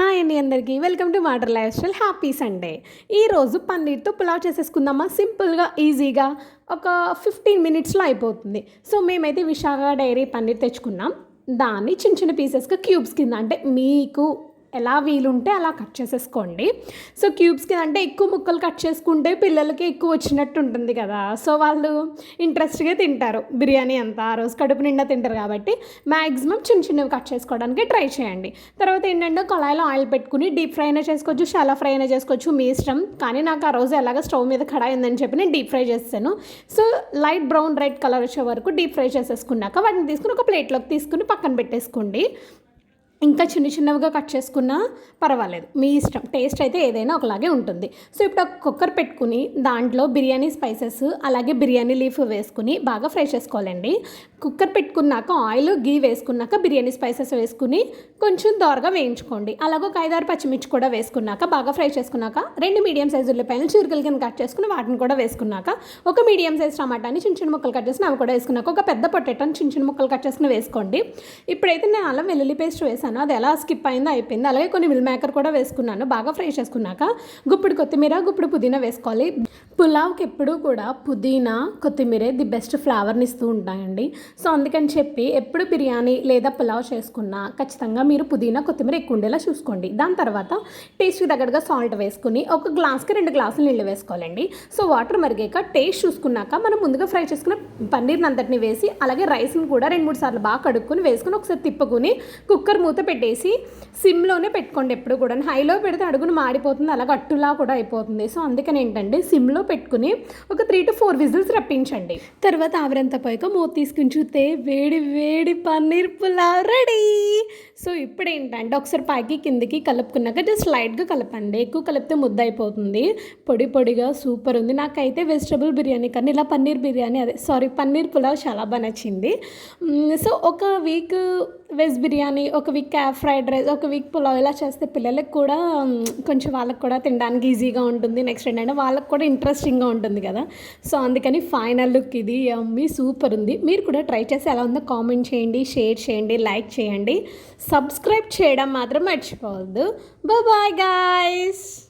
Hi అండి అందరికీ. Welcome to మాటర్ లైఫ్ స్టైల్ హ్యాపీ సండే. ఈరోజు పన్నీర్తో పులావ్ చేసేసుకుందామా? సింపుల్గా ఈజీగా ఒక ఫిఫ్టీన్ మినిట్స్లో అయిపోతుంది. సో మేమైతే విశాఖ డైరీ పన్నీర్ తెచ్చుకున్నాం. దాన్ని చిన్న చిన్న పీసెస్గా క్యూబ్స్ కింద అంటే మీకు ఎలా వీలుంటే అలా కట్ చేసేసుకోండి. సో క్యూబ్స్ కింద అంటే ఎక్కువ ముక్కలు కట్ చేసుకుంటే పిల్లలకి ఎక్కువ వచ్చినట్టు ఉంటుంది కదా. సో వాళ్ళు ఇంట్రెస్ట్గా తింటారు. బిర్యానీ అంతా ఆ రోజు కడుపు నిండా తింటారు కాబట్టి మ్యాక్సిమం చిన్న చిన్నవి కట్ చేసుకోవడానికి ట్రై చేయండి. తర్వాత ఏంటంటే కళాయిలో ఆయిల్ పెట్టుకుని డీప్ ఫ్రై అయినా చేసుకోవచ్చు షాలా ఫ్రై అయినా చేసుకోవచ్చు. మీ ఇష్టం. కానీ నాకు ఆ రోజు ఎలాగ స్టవ్ మీద కడాయి ఉందని చెప్పి నేను డీప్ ఫ్రై చేస్తాను. So light brown red colour వచ్చే వరకు డీప్ ఫ్రై చేసేసుకున్నాక వాటిని తీసుకుని ఒక ప్లేట్లోకి తీసుకుని పక్కన పెట్టేసుకోండి. ఇంకా చిన్న చిన్నవిగా కట్ చేసుకున్నా పర్వాలేదు. మీ ఇష్టం. టేస్ట్ అయితే ఏదైనా ఒకలాగే ఉంటుంది. సో ఇప్పుడు ఒక కుక్కర్ పెట్టుకుని దాంట్లో బిర్యానీ స్పైసెస్ అలాగే బిర్యానీ లీఫ్ వేసుకుని బాగా ఫ్రై చేసుకోవాలండి. కుక్కర్ పెట్టుకున్నాక ఆయిల్ గీ వేసుకున్నాక బిర్యానీ స్పైసెస్ వేసుకుని కొంచెం దోరగా వేయించుకోండి. అలాగే ఒక ఐదారు పచ్చిమిర్చి కూడా వేసుకున్నాక బాగా ఫ్రై చేసుకున్నాక రెండు మీడియం సైజు ఉల్లిపాయలు చిరుకల కింద కట్ చేసుకుని వాటిని కూడా వేసుకున్నాక ఒక మీడియం సైజ్ టమాటాని చిన్న చిన్న ముక్కలు కట్ చేసుకుని అవి కూడా వేసుకున్నాక ఒక పెద్ద పొటాటోని చిన్న చిన్న ముక్కలు కట్ చేసుకుని వేసుకోండి. ఇప్పుడైతే నేను అల్లం వెల్లుల్లి పేస్ట్ వేసాను అది ఎలా స్కిప్ అయిందో అయిపోయింది. అలాగే కొన్ని మిల్ మేకర్ కూడా వేసుకున్నాను. బాగా ఫ్రై చేసుకున్నాక గుప్పుడు కొత్తిమీర గుప్పుడు పుదీనా వేసుకోవాలి. పులావ్కి ఎప్పుడూ కూడా పుదీనా కొత్తిమీర ది బెస్ట్ ఫ్లేవర్ని ఇస్తూ ఉంటాయండి. సో అందుకని చెప్పి ఎప్పుడు బిర్యానీ లేదా పులావ్ చేసుకున్నా ఖచ్చితంగా మీరు పుదీనా కొత్తిమీర ఎక్కువ ఉండేలా చూసుకోండి. దాని తర్వాత టేస్ట్కి తగ్గట్టుగా సాల్ట్ వేసుకుని ఒక గ్లాస్కి రెండు గ్లాసులు నీళ్ళు వేసుకోవాలండి. సో వాటర్ మరిగాక టేస్ట్ చూసుకున్నాక మనం ముందుగా ఫ్రై చేసుకున్న పన్నీర్ని అంతటిని వేసి అలాగే రైస్ని కూడా రెండు మూడు సార్లు బాగా కడుక్కొని వేసుకుని ఒకసారి తిప్పుకుని కుక్కర్ మూత పెట్టేసి సిమ్లోనే పెట్టుకోండి ఎప్పుడు కూడా. హైలో పెడితే అడుగును మాడిపోతుంది అలా గట్టులా కూడా అయిపోతుంది. సో అందుకని ఏంటంటే సిమ్లో పెట్టుకుని ఒక త్రీ టు ఫోర్ విజిల్స్ రప్పించండి. తర్వాత ఆవిరంత పోయాక మూత తీసుకుని చూస్తే వేడి వేడి పన్నీర్ పులావ్ రెడీ. సో ఇప్పుడు ఏంటంటే ఒకసారి పైకి కిందికి కలుపుకున్నాక జస్ట్ లైట్గా కలపండి. ఎక్కువ కలిపితే ముద్ద అయిపోతుంది. పొడి పొడిగా సూపర్ ఉంది. నాకైతే వెజిటబుల్ బిర్యానీ కానీ ఇలా పన్నీర్ బిర్యానీ అదే సారీ పన్నీర్ పులావ్ చాలా బాగా నచ్చింది. సో ఒక వీక్ వెజ్ బిర్యానీ ఒక వీక్ ఫ్రైడ్ రైస్ ఒక వీక్ పులావ్ ఇలా చేస్తే పిల్లలకు కూడా కొంచెం వాళ్ళకి కూడా తినడానికి ఈజీగా ఉంటుంది. నెక్స్ట్ ఏంటంటే వాళ్ళకి కూడా ఇంట్రెస్టింగ్గా ఉంటుంది కదా. సో అందుకని ఫైనల్ లుక్ ఇది మీ సూపర్ ఉంది. మీరు కూడా ట్రై చేసి ఎలా ఉందో కామెంట్ చేయండి షేర్ చేయండి లైక్ చేయండి. సబ్స్క్రైబ్ చేయడం మాత్రం మర్చిపోవద్దు. Bye guys